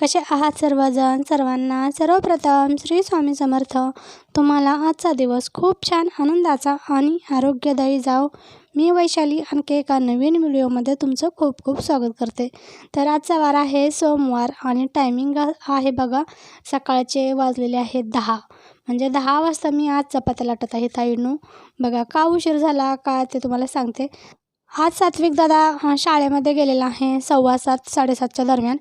कसे आहात सर्वजण? सर्वांना सर्वप्रथम श्री स्वामी समर्थ. तुम्हाला आजचा दिवस खूप छान आनंदाचा आणि आरोग्यदायी जाओ मी वैशाली आणखी एका नवीन व्हिडिओमध्ये तुमचं खूप खूप स्वागत करते. तर आजचा वार आहे सोमवार आणि टायमिंग आहे बघा सकाळचे वाजलेले आहेत दहा. म्हणजे दहा वाजता मी आज चपात्या लाटत आहे ताईनू. बघा का उशीर झाला का ते तुम्हाला सांगते. आज सात्विक दादा शाळेमध्ये गेलेला आहे सव्वा सात साडेसातच्या दरम्यान.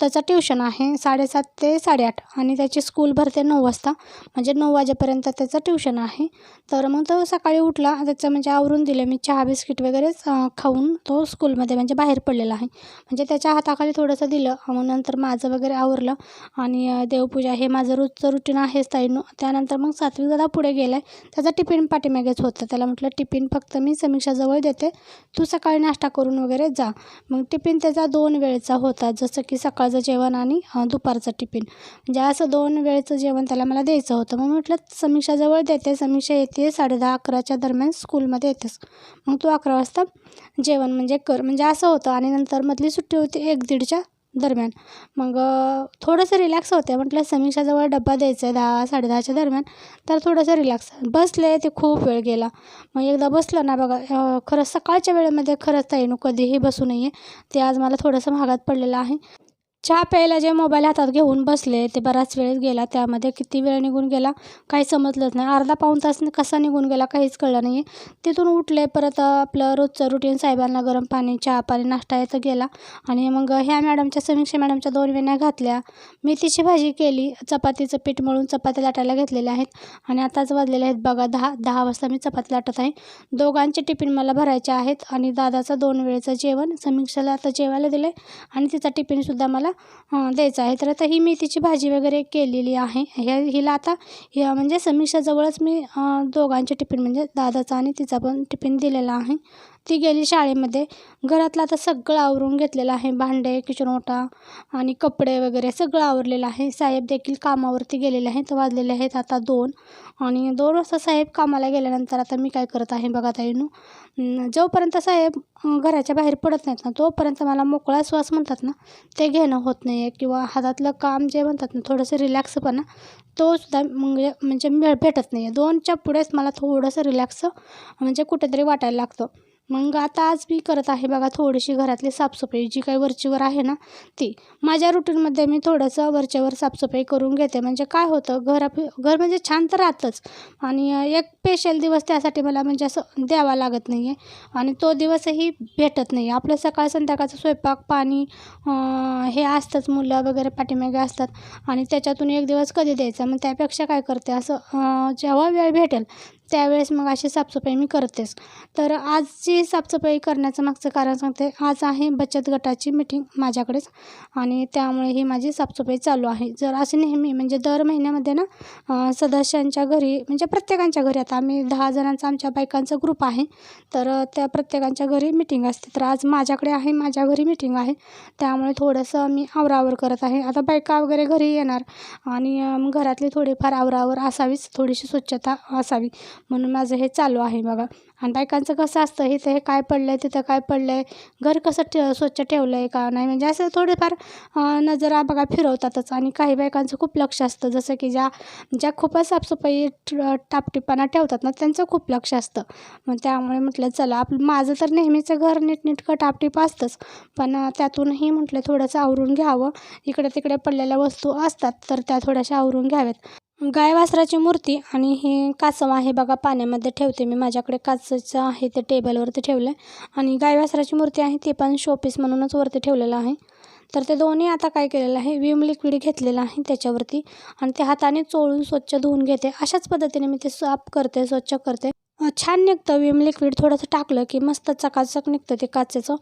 त्याचं ट्युशन आहे साडेसात ते साडेआठ आणि त्याची स्कूल भरते नऊ वाजता. म्हणजे नऊ वाजेपर्यंत त्याचं ट्युशन आहे. तर मग तो सकाळी उठला. त्याचं म्हणजे आवरून दिले. मी चहा बिस्किट वगैरेच खाऊन तो स्कूलमध्ये म्हणजे बाहेर पडलेला आहे. म्हणजे त्याच्या हाताखाली थोडंसं दिलं. मग नंतर माझं वगैरे आवरलं. आणि देवपूजा हे माझं रोजचं रुटीन आहेच ताईनं. त्यानंतर मग सात्विक दादा पुढे गेला आहे त्याचा टिफिन पाठीमागेच होतं. त्याला म्हटलं टिफिन फक्त मी समीक्षाजवळ देते. तू सकाळी नाश्ता करून वगैरे जा. मग टिफिन त्याचा दोन वेळचा होता. जसं की सकाळ सकाळचं जेवण आणि दुपारचं टिफिन. म्हणजे असं दोन वेळचं जेवण त्याला मला द्यायचं होतं. मग म्हटलं समीक्षाजवळ देते. समीक्षा येते साडेदहा अकराच्या दरम्यान स्कूलमध्ये येतेस. मग तू अकरा वाजता जेवण म्हणजे कर. म्हणजे असं होतं आणि नंतर मधली सुट्टी होती एक दीडच्या दरम्यान. मग थोडंसं रिलॅक्स होते. म्हटलं समीक्षाजवळ डब्बा द्यायचा आहे दहा साडेदहाच्या दरम्यान. तर थोडंसं रिलॅक्स. बसले ते खूप वेळ गेला. मग एकदा बसलं ना बघा खरंच सकाळच्या वेळेमध्ये खरंच ताईनू कधीही बसू नये. ते आज मला थोडंसं महागात पडलेलं आहे. चहा प्यायला जे मोबाईल हातात घेऊन बसले ते बराच वेळेस गेला. त्यामध्ये किती वेळ निघून गेला काही समजलंच नाही. अर्धा पाऊण तास कसा निघून गेला काहीच कळलं नाही तिथून उठले परत आपलं रोजचं रुटीन साहेबांना गरम पाणी चहा पाणी नाश्ता येतं गेला. आणि मग ह्या मॅडमच्या समीक्षा मॅडमच्या दोन वेण्या घातल्या. मेथीची भाजी केली चपातीचं पीठ मळून चपाती लाटायला घेतलेल्या आहेत. आणि आताच वाजलेले आहेत बघा दहा दहा वाजता मी चपाती लाटत आहे. दोघांचे टिफिन मला भरायचे आहेत आणि दादाचं दोन वेळेचं जेवण समीक्षाला आता जेवायला दिलं आणि तिचा टिफिनसुद्धा मला द्यायचं आहे. तर आता ही मेथीची भाजी वगैरे केलेली आहे. ह्या हिला आता ह्या म्हणजे समीक्षाजवळच मी दोघांचे टिफिन म्हणजे दादाचा आणि तिचा पण टिफिन दिलेला आहे. ती गेली शाळेमध्ये. घरातलं आता सगळं आवरून घेतलेलं आहे. भांडे किचन ओटा आणि कपडे वगैरे सगळं आवरलेलं आहे. साहेब देखील कामावरती गेलेले आहेत. वाजलेले आहेत आता दोन. आणि दोन वाजता साहेब कामाला गेल्यानंतर आता मी काय करत आहे बघा ताईनू. जोपर्यंत साहेब घराच्या बाहेर पडत नाहीत ना तोपर्यंत मला मोकळा श्वास म्हणतात ना ते घेणं होत नाही आहे किंवा हातातलं काम जे म्हणतात ना थोडंसं रिलॅक्सपणा तोसुद्धा म्हणजे म्हणजे भेटत नाही आहे दोनच्या पुढेच मला थोडंसं रिलॅक्स म्हणजे कुठेतरी वाटायला लागतं. मग आता आज मी करत आहे बघा थोडीशी घरातली साफसफाई जी काही वरचीवर आहे ना ती. माझ्या रुटीनमध्ये मी थोडंसं वरच्यावर साफसफाई करून घेते. म्हणजे काय होतं घर घर म्हणजे छान तर राहतंच. आणि एक स्पेशल दिवस त्यासाठी मला म्हणजे असं द्यावा लागत नाही आहे आणि तो दिवसही भेटत नाही आपलं सकाळ संध्याकाळचं स्वयंपाक पाणी हे असतंच. मुलं वगैरे पाठीमागे असतात. आणि त्याच्यातून एक दिवस कधी द्यायचा? मग त्यापेक्षा काय करते? असं जेव्हा वेळ भेटेल त्यावेळेस मग अशी साफसफाई मी करतेच. तर आजची साफसफाई करण्याचं मागचं कारण सांगते आज आहे बचत गटाची मिटिंग माझ्याकडेच आणि त्यामुळे ही माझी साफसफाई चालू आहे. जर असे नेहमी म्हणजे दर महिन्यामध्ये ना सदस्यांच्या घरी म्हणजे प्रत्येकांच्या घरी आता आम्ही दहा जणांचा आमच्या बायकांचा ग्रुप आहे तर त्या प्रत्येकांच्या घरी मिटिंग असते. तर आज माझ्याकडे आहे माझ्या घरी मिटिंग आहे. त्यामुळे थोडंसं मी आवरावर करत आहे. आता बायका वगैरे घरी येणार आणि घरातली थोडीफार आवरावर असावीच थोडीशी स्वच्छता असावी. म्हणून माझं हे चालू आहे बघा. आणि बायकांचं कसं असतं इथं हे काय पडलं आहे तिथं काय पडलं आहे घर कसं ठे स्वच्छ ठेवलं आहे का नाही? म्हणजे असं थोडेफार नजरा बघा फिरवतातच. आणि काही बायकांचं खूप लक्ष असतं जसं की ज्या ज्या खूपच साफसफाई टापटिपाना ठेवतात ना त्यांचं खूप लक्ष असतं. मग त्यामुळे म्हटलं चला आपलं माझं तर नेहमीचं घर नीटनीटकं टापटीप असतंच. पण त्यातूनही म्हटलं थोडंसं आवरून घ्यावं. इकडे तिकडे पडलेल्या वस्तू असतात तर त्या थोड्याशा आवरून घ्याव्यात. गाय वासराची मूर्ती आणि हे कासव आहे बघा पाण्यामध्ये ठेवते मी. माझ्याकडे काचचं आहे ते टेबलवरती ठेवलं आहे आणि गाय वासराची मूर्ती आहे ते पण शोपीस म्हणूनच वरती ठेवलेलं आहे. तर ते दोन्ही आता काय केलेलं आहे? विम लिक्विड घेतलेलं आहे त्याच्यावरती. आणि ते हाताने चोळून स्वच्छ धुवून घेते. अशाच पद्धतीने मी ते साफ करते स्वच्छ करते. छान निघतं विम लिक्विड थोडंसं टाकलं की मस्त चकाचक निघतं ते काचेचं.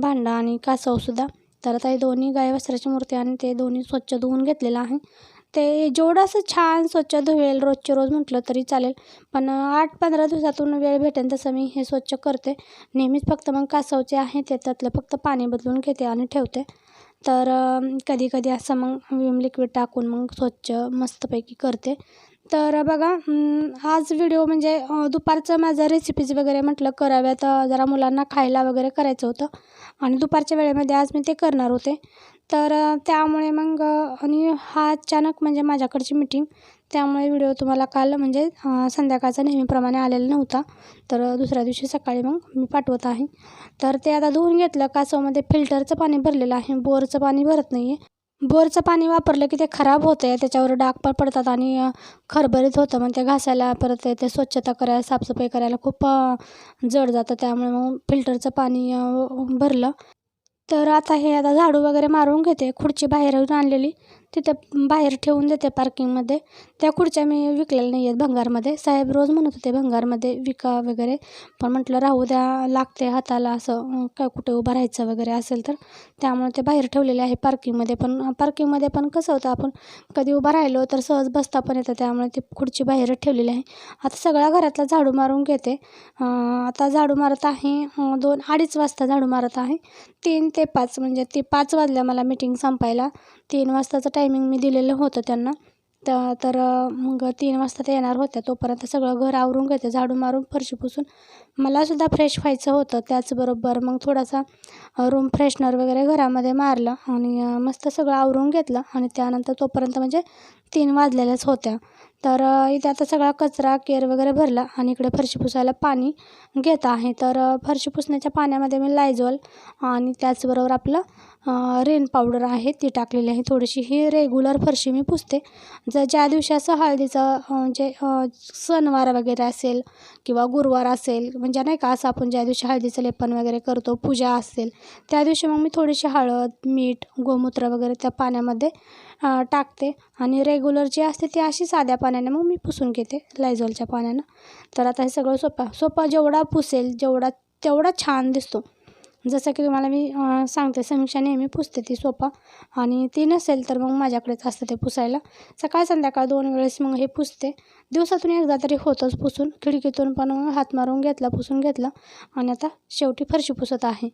भांडं आणि कासवसुद्धा तर आता हे दोन्ही गाय वासराची मूर्ती आणि ते दोन्ही स्वच्छ धुवून घेतलेलं आहे. ते जेवढं असं छान स्वच्छ धुवेल रोजचे रोज म्हटलं तरी चालेल. पण आठ पंधरा दिवसातून वेळ भेटेल तसं मी हे स्वच्छ करते. नेहमीच फक्त मग कासवचे आहे ते त्यातलं फक्त पाणी बदलून घेते आणि ठेवते. तर कधी कधी असं मग विम लिक्विड टाकून मग स्वच्छ मस्तपैकी करते. तर बघा आज व्हिडिओ म्हणजे दुपारचं माझं रेसिपीज वगैरे म्हटलं कराव्यात जरा मुलांना खायला वगैरे करायचं होतं. आणि दुपारच्या वेळेमध्ये आज मी ते करणार होते. तर त्यामुळे मग आणि हा अचानक म्हणजे माझ्याकडची मीटिंग त्यामुळे व्हिडिओ तुम्हाला काल म्हणजे संध्याकाळचा नेहमीप्रमाणे आलेला नव्हता. तर दुसऱ्या दिवशी सकाळी मग मी पाठवत आहे. तर ते आता धुवून घेतलं. कासवमध्ये फिल्टरचं पाणी भरलेलं आहे. बोरचं पाणी भरत नाही आहे बोरचं पाणी वापरलं की ते खराब होतं आहे त्याच्यावर डाग पण पडतात आणि खरबरीत होतं. मग ते घासायला परत ते स्वच्छता करायला साफसफाई करायला खूप जड जातं. त्यामुळे मग फिल्टरचं पाणी भरलं. तर आता हे आता झाडू वगैरे मारून घेते. खुर्ची बाहेरून आणलेली. तिथे बाहेर ठेवून देते पार्किंगमध्ये त्या खुर्च्या मी विकलेल्या नाही आहेत भंगारमध्ये. साहेब रोज म्हणत होते भंगारमध्ये विका वगैरे. पण म्हटलं राहू द्या लागते हाताला असं काय कुठे उभं राहायचं वगैरे असेल तर. त्यामुळे ते बाहेर ठेवलेले आहे पार्किंगमध्ये पण पार्किंगमध्ये पण कसं होतं आपण कधी उभं राहिलो तर सहज बसता पण येतं. त्यामुळे ती खुर्ची बाहेरच ठेवलेली आहे. आता सगळ्या घरातला झाडू मारून घेते. आता झाडू मारत आहे दोन अडीच वाजता झाडू मारत आहे. तीन ते पाच म्हणजे ती पाच वाजल्या मला मीटिंग संपायला. तीन वाजताचं टायमिंग मी दिलेलं होतं त्यांना. त तर मग तीन वाजता ते येणार होत्या. तोपर्यंत सगळं घर आवरून घेते झाडू मारून फरशी पुसून. मलासुद्धा फ्रेश व्हायचं होतं त्याचबरोबर मग थोडासा रूम फ्रेशनर वगैरे घरामध्ये मारलं आणि मस्त सगळं आवरून घेतलं आणि त्यानंतर तोपर्यंत म्हणजे तीन वाजलेल्याच होत्या. तर इथे आता सगळा कचरा केर वगैरे भरला आणि इकडे फरशी पुसायला पाणी घेत आहे. तर फरशी पुसण्याच्या पाण्यामध्ये मी लायझॉल आणि त्याचबरोबर आपलं रेन पावडर आहे ती टाकलेली आहे. थोडीशी ही रेग्युलर फरशी मी पुसते. जर ज्या दिवशी असं हळदीचं जे म्हणजे, सणवार वगैरे असेल किंवा गुरुवार असेल म्हणजे नाही का असं आपण ज्या दिवशी हळदीचं लेपन वगैरे करतो पूजा असेल त्या दिवशी मग मी थोडीशी हळद मीठ गोमूत्र वगैरे त्या पाण्यामध्ये टाकते. आणि रेग्युलर जी असते ती अशी साध्या पाण्याने मग मी पुसून घेते लायझॉलच्या पाण्यानं. तर आता हे सगळं सोपा सोपा जेवढा पुसेल जेवढा तेवढा छान दिसतो. जसं की तुम्हाला मी सांगते समीक्षा नेहमी पुसते ती सोपा. आणि ती नसेल तर मग माझ्याकडेच असतं ते पुसायला. सकाळ संध्याकाळ दोन वेळेस मग हे पुसते. दिवसातून एकदा तरी होतंच पुसून खिडकीतून पण हात मारून घेतला पुसून घेतला. आणि आता शेवटी फरशी पुसत आहे.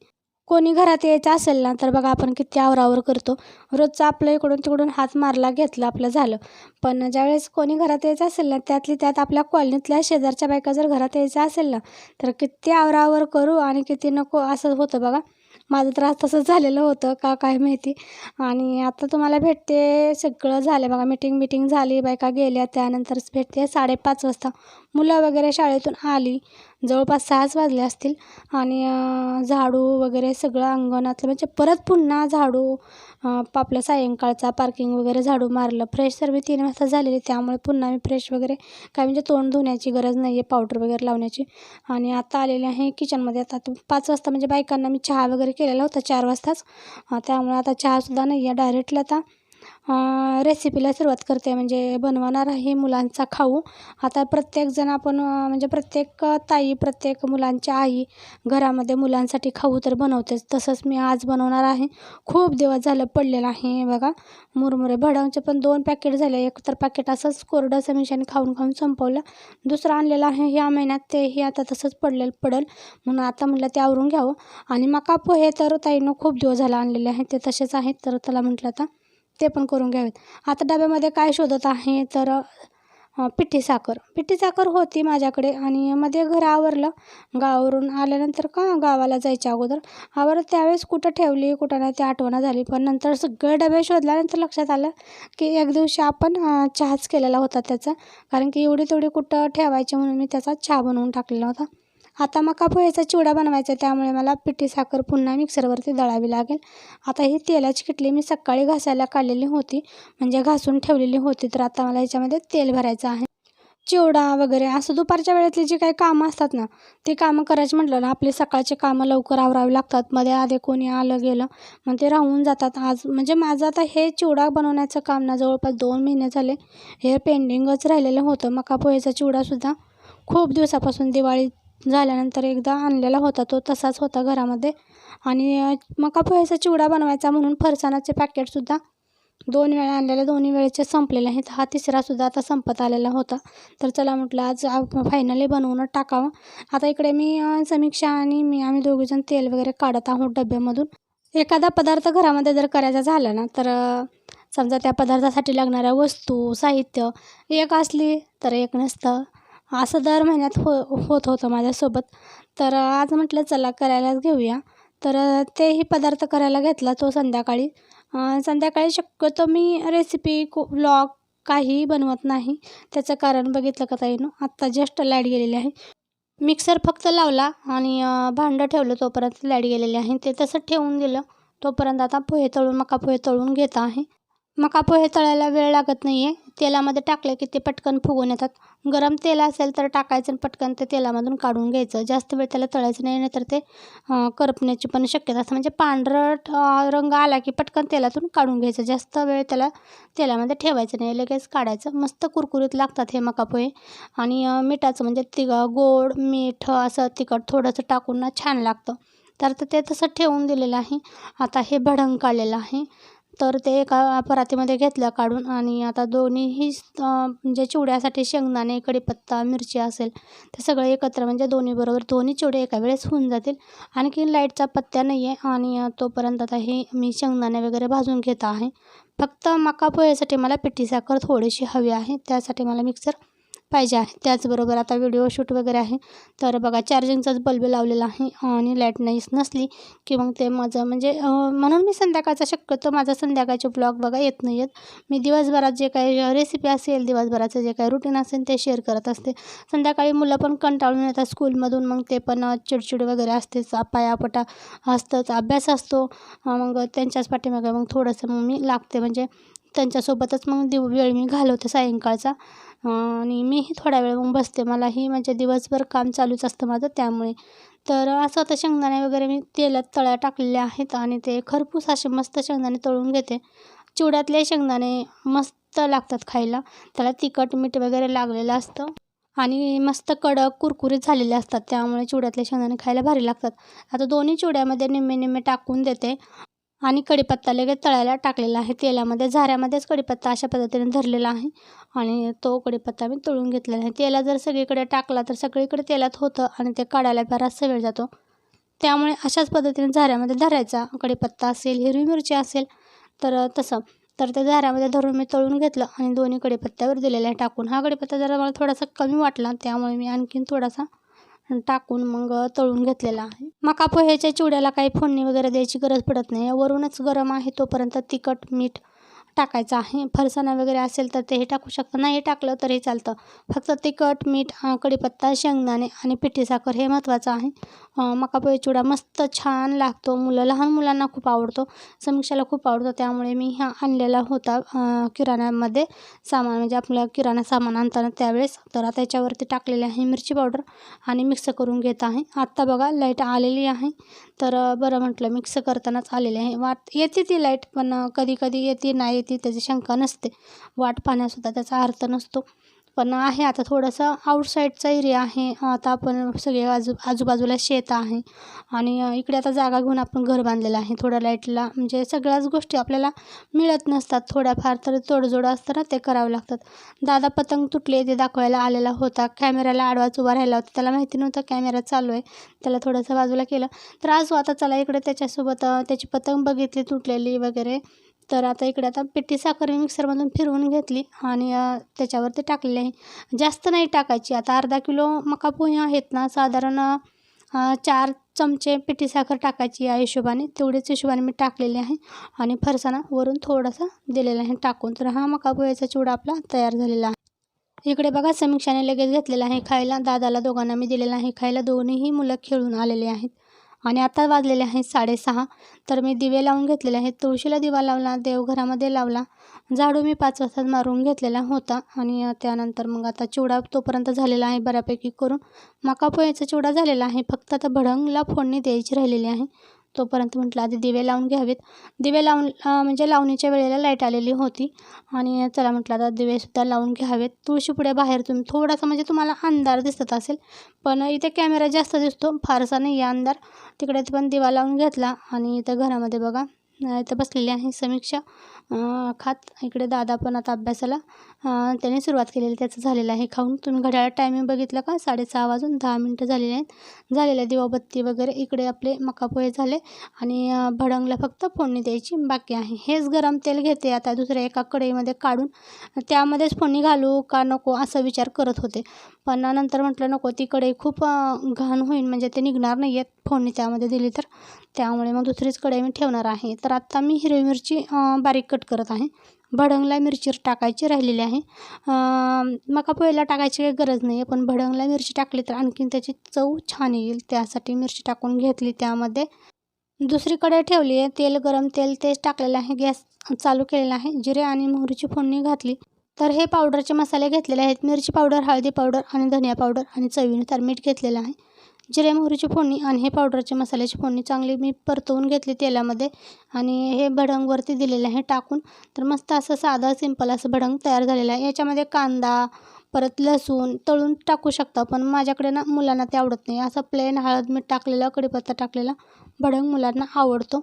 कोणी घरात यायचं असेल ना तर बघा आपण किती आवरावर करतो. रोजचं आपलं इकडून तिकडून हात मारला घेतला आपलं झालं. पण ज्यावेळेस कोणी घरात यायचं असेल ना त्यातली त्यात आपल्या कॉलनीतल्या शेजारच्या बायका जर घरात यायचं असेल ना तर किती आवरावर करू आणि किती नको असं होतं बघा. माझं त्रास तसंच झालेलं होतं का काय माहिती. आणि आता तुम्हाला भेटते सगळं झालं बघा. मीटिंग मिटिंग झाली बायका गेल्या त्यानंतरच भेटते साडेपाच वाजता. मुलं वगैरे शाळेतून आली. जवळपास सहाच वाजले असतील. आणि झाडू वगैरे सगळं अंगणातलं म्हणजे परत पुन्हा झाडू आपलं सायंकाळचा पार्किंग वगैरे झाडू मारलं. फ्रेश तर मी तीन वाजता झालेली त्यामुळे पुन्हा मी फ्रेश वगैरे काय म्हणजे तोंड धुण्याची गरज नाही आहे पावडर वगैरे लावण्याची. आणि आता आलेले आहे किचनमध्ये आता पाच वाजता म्हणजे बायकांना मी चहा वगैरे केलेला होता चार वाजताच. त्यामुळे आता चहासुद्धा नाही आहे डायरेक्टली आता रेसिपीला सुरुवात करते. म्हणजे बनवणार आहे मुलांचा खाऊ. आता प्रत्येकजण आपण म्हणजे प्रत्येक ताई प्रत्येक मुलांची आई घरामध्ये मुलांसाठी खाऊ तर बनवतेच. तसंच मी आज बनवणार आहे. खूप दिवस झालं पडलेलं आहे बघा. मुरमुरे भडवचे पण दोन पॅकेट झाले. एक तर पॅकेट असंच कोरडं समिशाने खाऊन खाऊन संपवलं. दुसरं आणलेलं आहे ह्या महिन्यात तेही आता तसंच पडलेलं पडल. म्हणून आता म्हटलं ते आवरून घ्यावं. आणि मका पोहे तर ताईनं खूप दिवस झाला आणलेले आहेत. ते तसेच आहेत. तर त्याला म्हटलं आता ते पण करून घ्यावेत. आता डब्यामध्ये काय शोधत आहे तर पिठी साखर. पिठी साखर होती माझ्याकडे आणि मध्ये घर आवरलं. गावावरून आल्यानंतर का गावाला जायच्या अगोदर? आवर त्यावेळेस कुठं ठेवली कुठं नाही ते आठवणं झाली. पण नंतर सगळे डबे शोधल्यानंतर लक्षात आलं की एक दिवशी आपण चहाच केलेला होता त्याचा. कारण की एवढी तेवढी कुठं ठेवायची म्हणून मी त्याचा चहा बनवून टाकलेला होता. आता मका पोह्याचा चिवडा बनवायचा त्यामुळे मला पिठी साखर पुन्हा मिक्सरवरती दळावी लागेल. आता ही तेलाची किटली मी सकाळी घासायला काढलेली होती म्हणजे घासून ठेवलेली होती तर आता मला याच्यामध्ये तेल भरायचं आहे. चिवडा वगैरे असं दुपारच्या वेळेतली जी काही कामं असतात ना ती कामं करायची म्हटलं ना आपली सकाळची कामं लवकर आवरावी लागतात. मध्ये आधे कोणी आलं गेलं मग ते राहून जातात. आज म्हणजे माझं आता हे चिवडा बनवण्याचं काम ना जवळपास दोन महिने झाले. हे पेंडिंगच राहिलेलं होतं. मका पोह्याचा चिवडासुद्धा खूप दिवसापासून दिवाळी झाल्यानंतर एकदा आणलेला होता तो तसाच होता घरामध्ये. आणि मका पोह्याचा चिवडा बनवायचा म्हणून फरसाणाचे पॅकेटसुद्धा दोन वेळा आणलेले दोन्ही वेळेचे संपलेले आहेत. हा तिसरासुद्धा आता संपत आलेला होता. तर चला म्हटलं आज फायनली बनवून टाकावं. आता इकडे मी समीक्षा आणि मी आम्ही दोघीजण तेल वगैरे काढत आहोत डब्यामधून. एखादा पदार्थ घरामध्ये जर करायचा झाला ना तर समजा त्या पदार्थासाठी लागणाऱ्या वस्तू साहित्य एक असली तर एक नसतं. असं दर महिन्यात हो होत होतं माझ्यासोबत. तर आज म्हटलं चला करायलाच घेऊया. तर तेही पदार्थ करायला घेतला तो संध्याकाळी. संध्याकाळी शक्यतो मी रेसिपी को व्लॉग काहीही बनवत नाही. त्याचं कारण बघितलं का ताईनं? आत्ता जस्ट लाइट गेलेली आहे. मिक्सर फक्त लावला आणि भांडं ठेवलं तोपर्यंत लाइट गेलेली आहे. ते तसं ठेवून दिलं. तोपर्यंत आता पोहे तळून मका पोहे तळून घेत आहे. मका पोहे तळायला वेळ लागत नाही आहे तेलामध्ये टाकले की ते पटकन फुगून येतात. गरम तेल असेल तर टाकायचं पटकन ते तेलामधून काढून घ्यायचं. जास्त वेळ त्याला तळायचं नाही नाहीतर ते करपण्याची पण शक्यता असते. म्हणजे पांढरट रंग आला की पटकन तेलातून काढून घ्यायचं. जास्त वेळ त्याला तेलामध्ये ठेवायचं नाही. लगेच काढायचं. मस्त कुरकुरीत लागतात हे मका पोहे. आणि मिठाचं म्हणजे तिग गोड मीठ असं तिखट थोडंसं टाकून छान लागतं. तर ते तसं ठेवून दिलेलं आहे. आता हे भडंग काढलेलं आहे. तर ते एका परातीमध्ये घेतलं काढून आणि आता दोन्हीही म्हणजे चिवड्यासाठी शेंगदाणे कढीपत्ता मिरची असेल ते सगळे एकत्र म्हणजे दोन्ही बरोबर दोन्ही चिवडे एका वेळेस होऊन जातील. आणखी लाईटचा पत्त्या नाही आहे आणि तोपर्यंत आता हे मी शेंगदाणे वगैरे भाजून घेत आहे. फक्त मका पोह्यासाठी मला पिठी साखर थोडीशी हवी आहे त्यासाठी मला मिक्सर पाहिजे आहे. त्याचबरोबर आता व्हिडिओ शूट वगैरे आहे. तर बघा चार्जिंगचाच बल्ब लावलेला आहे आणि लाइट नाहीच नसली की मग ते माझं म्हणजे म्हणून मी संध्याकाळचा शक्यतो माझा संध्याकाळचे ब्लॉग बघा येत नाही आहेत मी दिवसभरात जे काही रेसिपी असेल दिवसभराचं जे काही रुटीन असेल ते शेअर करत असते. संध्याकाळी मुलं पण कंटाळून येतात स्कूलमधून मग ते पण चिडचिड वगैरे असतेच. पायापटा असतंच अभ्यास असतो. मग त्यांच्याच पाठीमागे मग थोडंसं मग मी लागते. म्हणजे त्यांच्यासोबतच मग दिव वेळ मी घालवते सायंकाळचा. आणि मीही थोडा वेळ मग बसते. मलाही म्हणजे दिवसभर काम चालूच असतं माझं त्यामुळे. तर असं आता शेंगदाणे वगैरे मी तेलात तळ्या टाकलेले आहेत आणि ते खरपूस असे मस्त शेंगदाणे तळून घेते. चिवड्यातले शेंगदाणे मस्त लागतात खायला. त्याला तिखट मीठ वगैरे लागलेलं असतं. आणि मस्त कडक कुरकुरीत झालेले असतात. त्यामुळे चिवड्यातले शेंगदाणे खायला भारी लागतात. आता दोन्ही चिवड्यामध्ये निम्मे निम्मे टाकून देते. आणि कढीपत्ता लगेच तळायला टाकलेला आहे. तेलामध्ये झाऱ्यामध्येच कढीपत्ता अशा पद्धतीने धरलेला आहे. आणि तो कढीपत्ता मी तळून घेतलेला आहे. तेला जर सगळीकडे टाकला तर सगळीकडे तेलात होतं आणि ते काढायला बराचसा वेळ जातो. त्यामुळे अशाच पद्धतीने झाऱ्यामध्ये धरायचा कढीपत्ता असेल हिरवी मिरची असेल तर तसं. तर त्या झाऱ्यामध्ये धरून मी तळून घेतलं आणि दोन्ही कढीपत्त्यावर दिलेला आहे टाकून. हा कढीपत्ता जरा मला थोडासा कमी वाटला त्यामुळे मी आणखीन थोडासा टाकून मग तळून घेतलेला आहे. मका पोह्याच्या चिवड्याला काही फोडणी वगैरे द्यायची गरज पडत नाही. वरूनच गरम आहे तोपर्यंत तिखट मीठ टाकायचं आहे. फरसाणा वगैरे असेल तर ते हे टाकू शकतं. नाही टाकलं तरी चालतं. फक्त तिखट मीठ कढीपत्ता शेंगदाणे आणि पिठी साखर हे महत्त्वाचं आहे. मका पोहे चिवडा मस्त छान लागतो. मुलं लहान मुलांना खूप आवडतो. समीक्षाला खूप आवडतो. त्यामुळे मी हा आणलेला होता किराण्यामध्ये सामान. म्हणजे आपलं किराणा सामान आणताना त्यावेळेस तर आता त्याच्यावरती टाकलेले आहे मिरची पावडर आणि मिक्स करून घेत आहे. आत्ता बघा लाइट आलेली आहे. तर बरं म्हटलं मिक्स करतानाच आलेले आहे. वाट येते ती लाइट पण कधी कधी येते नाही येते त्याची शंका नसते. वाट पाहण्यासुद्धा त्याचा अर्थ नसतो. पण आहे आता थोडंसं आउटसाईडचा एरिया आहे. आता आपण सगळे आजू आजूबाजूला शेत आहे. आणि इकडे आता जागा घेऊन आपण घर बांधलेलं आहे. थोड्या लाईटला म्हणजे सगळ्याच गोष्टी आपल्याला मिळत नसतात. थोड्याफार तर तोडजोड असतं ना ते करावं लागतात. दादा पतंग तुटले ते दाखवायला आलेला होता. कॅमेऱ्याला आडवाच उभा राहिला होता. त्याला माहिती नव्हतं कॅमेरा चालू आहे. त्याला थोडंसं बाजूला केलं. तर आज आता चला इकडे त्याच्यासोबत त्याची पतंग बघितली तुटलेली वगैरे. तर आता इकडे आता पिठी साखर मी मिक्सरमधून फिरवून घेतली आणि त्याच्यावरती टाकलेली आहे. जास्त नाही टाकायची. आता अर्धा किलो मका पोहे आहेत ना साधारण चार चमचे पिठी साखर टाकायची या हिशोबाने. तेवढेच हिशोबाने मी टाकलेले आहे आणि फरसाणा वरून थोडासा दिलेला आहे टाकून. तर हा मका पोह्याचा चिवडा आपला तयार झालेला आहे. इकडे बघा समीक्षाने लगेच घेतलेला आहे खायला. दादाला दोघांना मी दिलेला आहे खायला. दोन्हीही मुलं खेळून आलेले आहेत. आणि आता वाजलेले आहेत साडेसहा. तर मी दिवे लावून घेतलेले आहेत. तुळशीला दिवा लावला देवघरामध्ये लावला. झाडू मी पाच वाजता मारून घेतलेला होता आणि त्यानंतर मग आता चिवडा तोपर्यंत झालेला आहे बऱ्यापैकी करून. मका पोह्याचा चिवडा झालेला आहे. फक्त आता भडंगला फोडणी द्यायची राहिलेली आहे. तोपर्यंत म्हटलं आधी दिवे लावून घ्यावेत. दिवे लावून म्हणजे लावणीच्या वेळेला लाइट आलेली होती. आणि चला म्हटलं आता दिवेसुद्धा लावून घ्यावेत. तुळशीपुढे बाहेर तुम्ही थोडासा म्हणजे तुम्हाला अंधार दिसत असेल पण इथे कॅमेरा जास्त दिसतो फारसा नाही आहे अंधार. तिकडे पण दिवा लावून घेतला. आणि इथं घरामध्ये बघा इथं बसलेली आहे. समीक्षा खात इकडे दादा पण आता अभ्यासाला. त्याने सुरुवात केलेली त्याचं झालेलं आहे खाऊन. तुम्ही घड्याळा टायमिंग बघितलं का? साडेसहा वाजून दहा मिनटं झालेले आहेत. झालेलं आहे दिवाबत्ती वगैरे इकडे आपले मकापोहे झाले आणि भडंगला फक्त फोडणी द्यायची बाकी आहे. हेच गरम तेल घेते आता दुसऱ्या एका कढईमध्ये काढून. त्यामध्येच फोडणी घालू का नको असा विचार करत होते. पण नंतर म्हटलं नको ती कढई खूप घाण होईल म्हणजे ते निघणार नाही आहेत फोडणी त्यामध्ये दिली तर. त्यामुळे मग दुसरीच कढई मी ठेवणार आहे. तर तर आत्ता मी हिरवी मिरची बारीक कट करत आहे. भडंगला मिरची टाकायची राहिलेली आहे. मका पोह्याला टाकायची काही गरज नाही आहे पण भडंगला मिरची टाकली तर आणखीन त्याची चव छान येईल. त्यासाठी मिरची टाकून घेतली त्यामध्ये. दुसरीकडे ठेवली आहे. तेल गरम तेल तेच टाकलेलं आहे. गॅस चालू केलेला आहे. जिरे आणि मोहरीची फोडणी घातली. तर हे पावडरचे मसाले घेतलेले आहेत. मिरची पावडर हळदी पावडर आणि धनिया पावडर आणि चवीनुसार मीठ घेतलेलं आहे. जिरे मोहरीची फोडणी आणि हे पावडरचे मसाल्याची फोडणी चांगली मी परतवून घेतली तेलामध्ये आणि हे भडंगवरती दिलेलं आहे टाकून. तर मस्त असं साधं सिंपल असं भडंग तयार झालेलं आहे. याच्यामध्ये कांदा परत लसूण तळून टाकू शकता पण माझ्याकडे ना मुलांना ते आवडत नाही. असं प्लेन हळद मीठ टाकलेलं कढीपत्ता टाकलेला भडंग मुलांना आवडतो.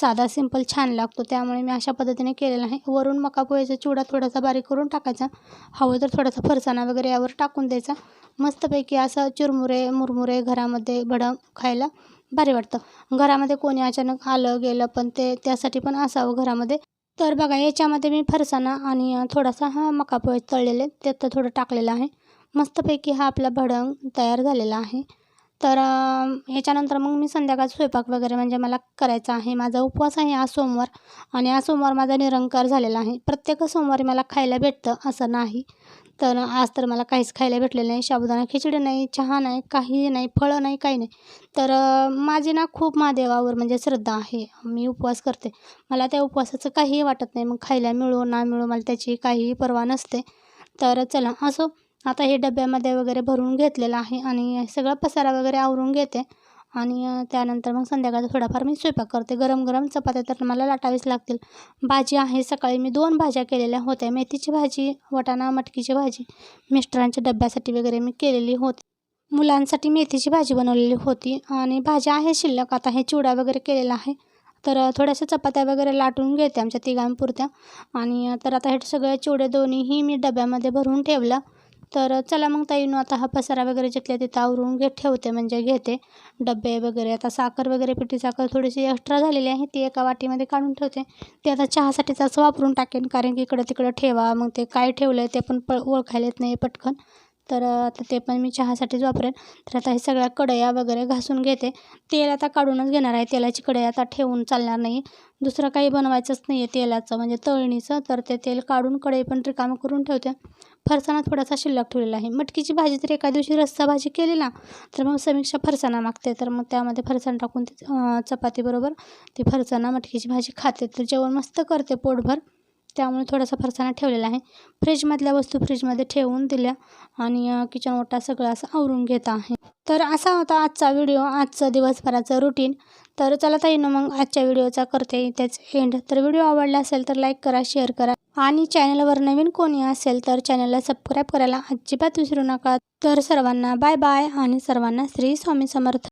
साधा सिंपल छान लागतो. त्यामुळे मी अशा पद्धतीने केलेला आहे. वरून मका पोह्याचा चिवडा थोडासा बारीक करून टाकायचा. हवं तर थोडासा फरसाणा वगैरे यावर टाकून द्यायचा. मस्तपैकी असं चुरमुरे मुरमुरे घरामध्ये भडंग खायला भारी वाटतं. घरामध्ये कोणी अचानक आलं गेलं पण ते त्यासाठी पण असावं घरामध्ये. तर बघा याच्यामध्ये मी फरसाणा आणि थोडासा हा मका पोहे तळलेले त्यात थोडं टाकलेलं आहे. मस्तपैकी हा आपला भडंग तयार झालेला आहे. तर ह्याच्यानंतर मग मी संध्याकाळचा स्वयंपाक वगैरे म्हणजे मला करायचा आहे. माझा उपवास आहे आज सोमवार आणि आज सोमवार माझा निरंकार झालेला आहे. प्रत्येक सोमवारी मला खायला भेटतं असं नाही. तर आज तर मला काहीच खायला भेटलेलं नाही. साबुदाणा खिचडी नाही चहा नाही काही नाही फळं नाही काही नाही. तर माझी ना खूप महादेवावर म्हणजे श्रद्धा आहे. मी उपवास करते. मला त्या उपवासाचं काहीही वाटत नाही. मग खायला मिळो ना मिळो मला त्याची काहीही पर्वा नसते. तर चला असो. आता हे डब्यामध्ये वगैरे भरून घेतलेलं आहे आणि सगळं पसारा वगैरे आवरून घेते. आणि त्यानंतर मग संध्याकाळचा थोडाफार मी स्वयंपाक करते. गरम गरम चपात्या तर मला लाटावीच लागतील. भाजी आहे. सकाळी मी दोन भाज्या केलेल्या होत्या. मेथीची भाजी वटाणा मटकीची भाजी मिस्टरांच्या डब्यासाठी वगैरे मी केलेली होती. मुलांसाठी मेथीची भाजी बनवलेली होती. आणि भाज्या आहे शिल्लक. आता हे चिवडा वगैरे केलेला आहे. तर थोड्याशा चपात्या वगैरे लाटून घेते आमच्या तिघांपुरत्या. आणि तर आता हे सगळे चिवडे दोन्हीही मी डब्यामध्ये भरून ठेवलं. तर चला मग ताईनं आता हा पसारा वगैरे जिथल्या तिथं आवरून घेत ठेवते म्हणजे घेते. डबे वगैरे आता साखर वगैरे पिठी साखर थोडीशी एक्स्ट्रा झालेली आहे ती एका वाटीमध्ये काढून ठेवते. ते आता चहासाठीच असं वापरून टाकेन कारण की इकडं तिकडं ठेवा मग ते काय ठेवलं आहे ते पण प ओळखायला येत नाही पटकन. तर आता ते पण मी चहासाठीच वापरेन. तर आता हे सगळ्या कढया वगैरे घासून घेते. तेल आता काढूनच घेणार आहे तेलाची कढई आता ठेवून चालणार नाही. दुसरं काही बनवायचंच नाही आहे तेलाचं म्हणजे तळणीचं. तर ते तेल काढून कढई पण रिकामं करून ठेवते. फरसाणा थोडासा शिल्लक ठेवलेला आहे. मटकीची भाजी जर एका दिवशी रस्सा भाजी केली ना तर मग समीक्षा फरसाणा मागते. तर मग त्यामध्ये फरसाण टाकून ती चपातीबरोबर ती फरसाणा मटकीची भाजी खाते. तर जेवण मस्त करते पोटभर. त्यामुळे थोडासा फरसाणा ठेवलेला आहे. फ्रीजमधल्या वस्तू फ्रीजमध्ये ठेवून दिल्या आणि किचन ओटा सगळं असं आवरून घेत आहे. तर असा होता आजचा व्हिडिओ. आजचं दिवसभराचं रुटीन तर चला ताईनं मग आजच्या व्हिडिओचा करते इथेच एंड तर व्हिडिओ आवडला असेल तर लाईक करा शेअर करा. आणि चॅनलवर नवीन कोणी असेल तर चॅनलला सबस्क्राईब करायला अजिबात विसरू नका. तर सर्वांना बाय बाय आणि सर्वांना श्री स्वामी समर्थ.